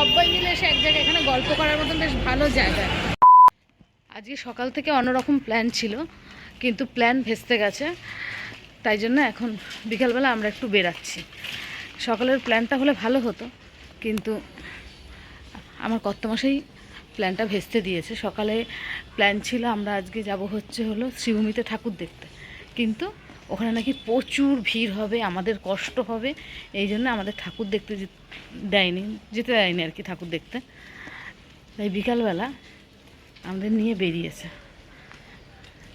সবাই মিলে এসে এক জায়গায় এখানে গল্প করার মতন বেশ ভালো জায়গা। আজকে সকাল থেকে অন্যরকম প্ল্যান ছিল, কিন্তু প্ল্যান ভেস্তে গেছে। তাই জন্য এখন বিকালবেলা আমরা একটু বেরাচ্ছি। সকালের প্ল্যানটা হলে ভালো হতো, কিন্তু আমার কর্তমাসেই প্ল্যানটা ভেস্তে দিয়েছে। সকালে প্ল্যান ছিল আমরা আজকে যাব হচ্ছে হলো শ্রীভূমিতে ঠাকুর দেখতে। কিন্তু ওখানে নাকি প্রচুর ভিড় হবে আমাদের কষ্ট হবে এই জন্য আমাদের ঠাকুর দেখতে দেয়নি যেতে দেয়নি আর কি ঠাকুর দেখতে। তাই বিকালবেলা আমাদের নিয়ে বেরিয়েছে।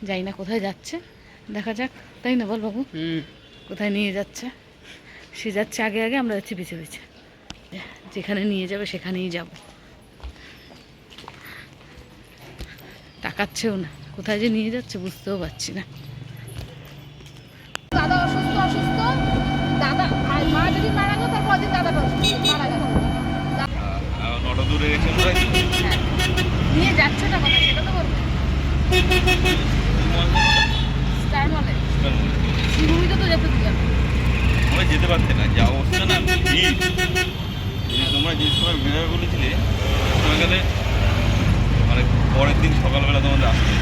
যাই না কোথায় যাচ্ছে দেখা যাক। তাই না বল বাবু? কোথায় নিয়ে যাচ্ছে? সে যাচ্ছে আগে আগে আমরা যাচ্ছি পিছে পিছে। যেখানে নিয়ে যাবে সেখানেই যাব। তাকাচ্ছেও না কোথায় যে নিয়ে যাচ্ছে বুঝতেও পারছি না। দাদা মা যদি মারা গেল তারপর দিন দাদা মারা গেল নটা দূরে প্রায় নিয়ে যাচ্ছে না কথা সেটা তো বলব স্টার মলে। শ্রীভূমিতে তো যেতে দিলাম আমরা যেতে পারতে না যা অবস্থা না তোমরা যে সময় বেরোবে বলেছিলে গেলে মানে পরের দিন সকালবেলা তোমাদের আসতে।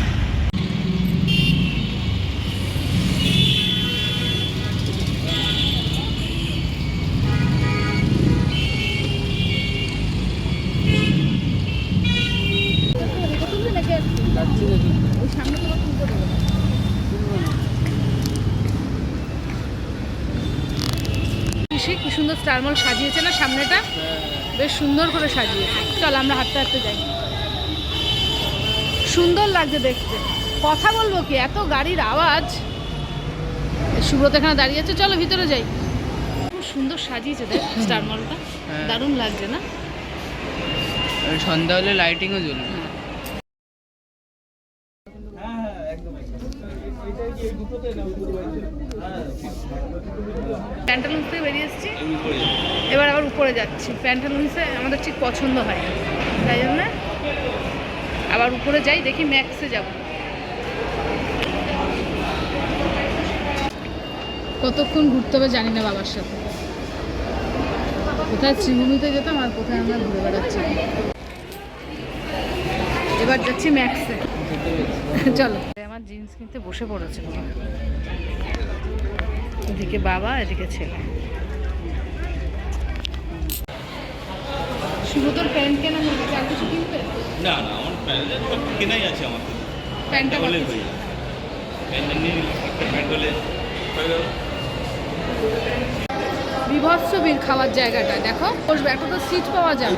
পিসি কি সুন্দর স্টার মল সাজিয়েছে না সামনেটা? বেশ সুন্দর করে সাজিয়েছে। চল আমরা হাঁটতে হাঁটতে যাই। সুন্দর লাগছে দেখতে। কথা বলব কি? এত গাড়ির আওয়াজ। সুব্রত এখানে দাঁড়িয়ে আছে। চলো ভিতরে যাই। খুব সুন্দর সাজিয়েছে দেখ স্টার মলটা হ্যাঁ। দারুণ লাগছে না? সন্ধ্যা হলে লাইটিংও জ্বলবে। প্যান্টালুন্স থেকে বেরিয়ে এসেছি। এবার আবার উপরে যাচ্ছি। প্যান্টালুন্সে আমাদের ঠিক পছন্দ হয়। তাই জন্য আবার উপরে যাই, দেখি ম্যাক্সে যাব। কতক্ষণ ঘুরতে হবে জানি না বাবার সাথে। কোথায় শ্রীভূমিতে যেতাম আর কোথায় আমরা ঘুরে বেড়াচ্ছি। এবার যাচ্ছি ম্যাক্সে। চলো। আমার জিন্স কিনতে বসে পড়েছে এদিকে বাবা এদিকে ছেলে। প্যান্ট কেনা আর কিছু কিনবে? না না আমার প্যান্ডেল কেনাই আছে আমার প্যান্টটা হলে বাকি যাবে প্যান্ডেল নিয়ে একটা প্যান্ট হলে বিভৎস বীর খাওয়ার জায়গাটা দেখো। বসবে একটা তো সিট পাওয়া যাবে।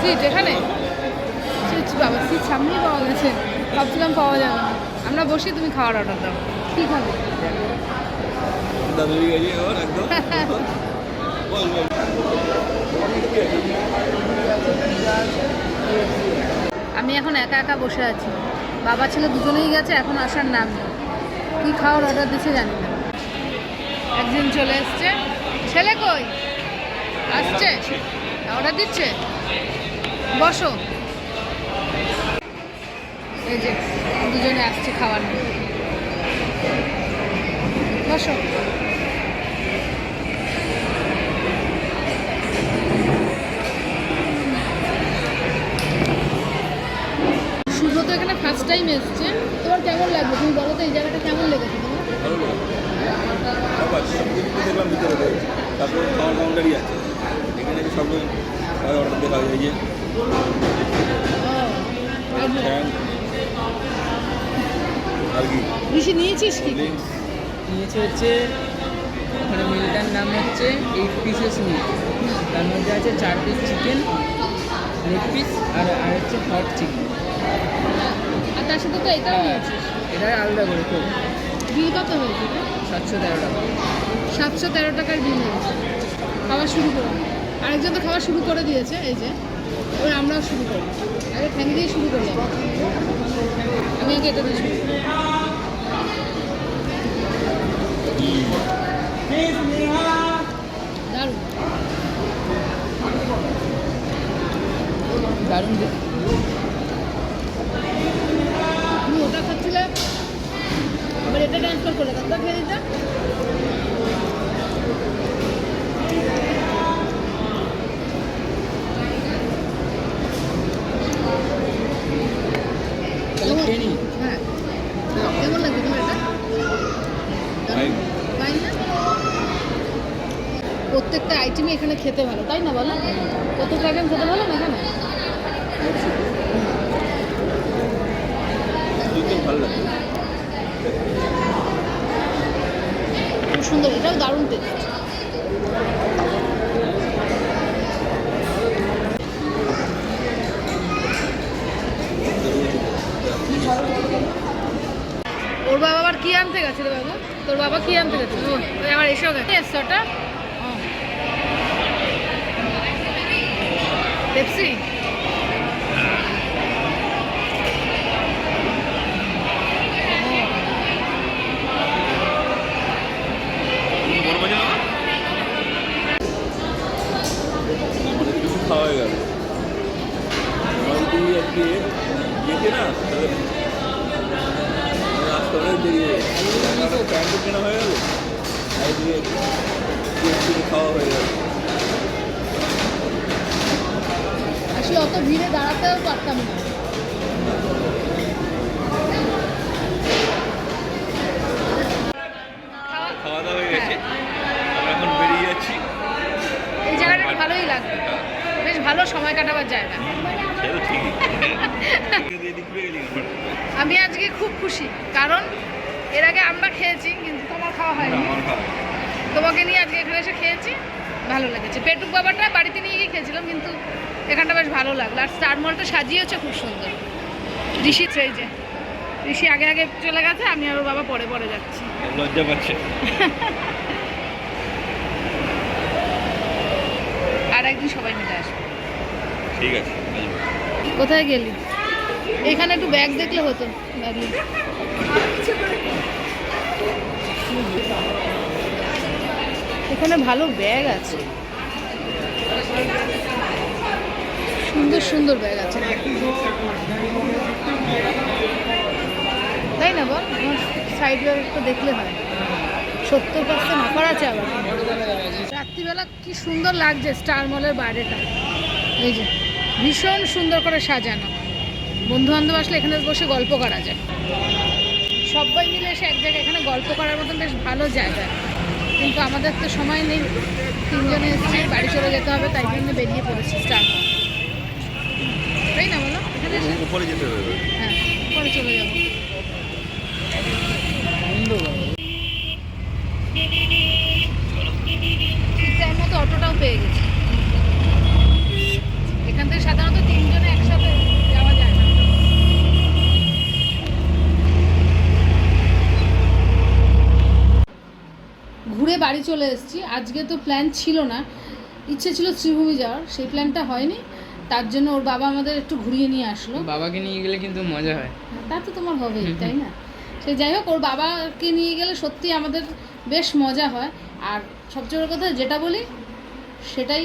সিট এখানে? সিট বাবা সিট সামনেই পাওয়া গেছে। ভাবছিলাম পাওয়া যাবে না। আমরা বসি তুমি খাওয়ার অর্ডার দাও। কী খাবে? আমি এখন একা একা বসে আছি। বাবা ছেলে দুজনেই গেছে এখন আসার নাম নেই। কী খাওয়ার অর্ডার দিচ্ছে জানি না। একদিন চলে এসছে। ছেলে কই? আসছে? অর্ডার দিচ্ছে? বসো। এই যে দুজনে আসছে খাওয়ার বসো। শুভ তো এখানে ফার্স্ট টাইম এসছে। তোমার কেমন লাগবে তুমি বলো তো এই জায়গাটা কেমন লেগেছে তোমার? ভিতরে তারপরে খাওয়ার কাউন্টারই আছে। এখানে সব অর্ডার দেখা যায় বেশি নিয়েছিস কি? নিয়েছে। হচ্ছে ওখানে মিলটার নাম হচ্ছে এইট পিসেস মিল তার মধ্যে আছে চার পিস চিকেন লেগ পিস আর আর হচ্ছে হট চিকেন আর তার সাথে তো এটাও নিয়েছিস। এটা আলাদা করে তো। বিল কত হয়েছে সাতশো তেরো টাকা। সাতশো তেরো টাকার বিল হয়েছে খাওয়া শুরু করো আরেকজন তো খাওয়া শুরু করে দিয়েছে এই যে। এবার আমরাও শুরু করি আগে ফ্যান দিয়ে শুরু করি আমরা। আমি আগে এটা দিয়ে শুরু করি। দারুণ তুমি ওটা খাচ্ছিলে আবার এটা ট্রান্সফার করলে কতটা খেয়ে দিতে হ্যাঁ। কেমন লাগবে তোমার এটা? প্রত্যেকটা আইটেমই এখানে খেতে ভালো তাই না বলো? প্রত্যেকটা আইটেম খেতে ভালো না এখানে খুব সুন্দর এটাও দারুণ টেস্ট ও। পেপসি খাওয়া হয়ে গেল যদি না তাহলে রাস্তা অনেক দেরি কেনা হয়ে গেল খাওয়া হয়ে গেল আসলে অত ভিড়ে দাঁড়াতেও পারতাম না। খাওয়া খাওয়া দাওয়া হয়ে গেছে। আমরা এখন বেরিয়ে যাচ্ছি। এই জায়গাটা ভালোই লাগবে বেশ ভালো সময় কাটাবার জায়গা। কেন? আমি আজকে খুব খুশি। কারণ এর আগে আমরা খেয়েছি কিন্তু তোমার খাওয়া হয়নি। তোমাকে নিয়ে আজকে এখানে এসে খেয়েছি ভালো লেগেছে। পেটুক বাবাটা বাড়িতে নিয়ে গিয়ে খেয়েছিলাম কিন্তু এখানটা বেশ ভালো লাগল। আর স্টার মলটা সাজিয়েছে খুব সুন্দর। ঋষি এই যে। ঋষি আগে আগে চলে গেছে আমি আর ওর বাবা পরে পরে যাচ্ছি। লজ্জা পাচ্ছে। আর একদিন সবাই মিলে আসব। ঠিক আছে কোথায় গেলি? এখানে একটু ব্যাগ দেখলে হতো ব্যাগ। এখানে ভালো ব্যাগ আছে। সুন্দর সুন্দর ব্যাগ আছে। তাই না বল? আমার সাইড ব্যাগ একটু দেখলে হয়। সত্তর পার্সেন্ট অফার আছে আবার। রাত্রিবেলা কি সুন্দর লাগছে স্টার মলের বাইরেটা। এই যে, ভীষণ সুন্দর করে সাজানো। বন্ধু বান্ধব আসলে এখানে বসে গল্প করা যায়। সবাই মিলে এসে এক জায়গায় এখানে গল্প করার মতন বেশ ভালো জায়গা। কিন্তু আমাদের তো সময় নেই তিনজনে এসেছি বাড়ি চলে যেতে হবে তাই জন্য বেরিয়ে পড়েছি স্টার মল তাই না বলো? এখানে এসে? উপরে যেতে হবে হ্যাঁ পরে চলে যাব। ঠিক টাইম মতো অটোটাও পেয়ে গেছি এখান থেকে সাধারণত তিনজনে একসাথে যাওয়া যায় না ঘুরে বাড়ি চলে এসেছি। আজকে তো প্ল্যান ছিল না। ইচ্ছে ছিল শ্রীভূমি যাওয়ার সেই প্ল্যানটা হয়নি। তার জন্য ওর বাবা আমাদের একটু ঘুরিয়ে নিয়ে আসলো। বাবাকে নিয়ে গেলে কিন্তু মজা হয়। তা তো তোমার হবেই তাই না? সে যাই হোক ওর বাবাকে নিয়ে গেলে সত্যি আমাদের বেশ মজা হয়। আর সবচেয়ে বড় কথা যেটা বলি সেটাই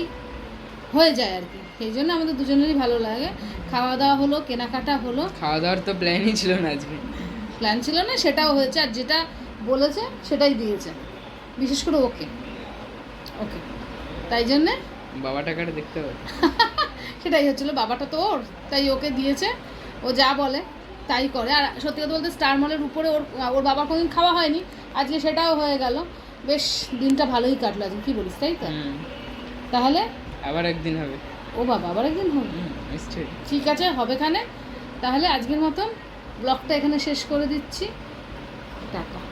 হয়ে যায় আর কি। সেই জন্য আমাদের দুজনেরই ভালো লাগে। খাওয়া দাওয়া হলো কেনাকাটা হলো। খাওয়া দাওয়ার তো প্ল্যানই ছিল না আজকে। প্ল্যান ছিল না সেটাও হয়েছে। আর যেটা বলেছে সেটাই দিয়েছে। বিশেষ করে ওকে। ওকে। তাই জন্যে? বাবা টাকাটা দেখতে হবে। সেটাই হচ্ছিল বাবাটা তো ওর তাই ওকে দিয়েছে। ও যা বলে তাই করে। আর সত্যি কথা বলতে স্টার মলের উপরে ওর ওর বাবার কোনোদিন খাওয়া হয়নি আজকে সেটাও হয়ে গেল। বেশ দিনটা ভালোই কাটলো আজকে কী বলিস তাই তো? তাহলে? আবার একদিন হবে। ও বাবা আবার একদিন হবে? নিশ্চয়ই। ঠিক আছে হবেখানে তাহলে আজকের মতন ব্লগটা এখানে শেষ করে দিচ্ছি। টাটা।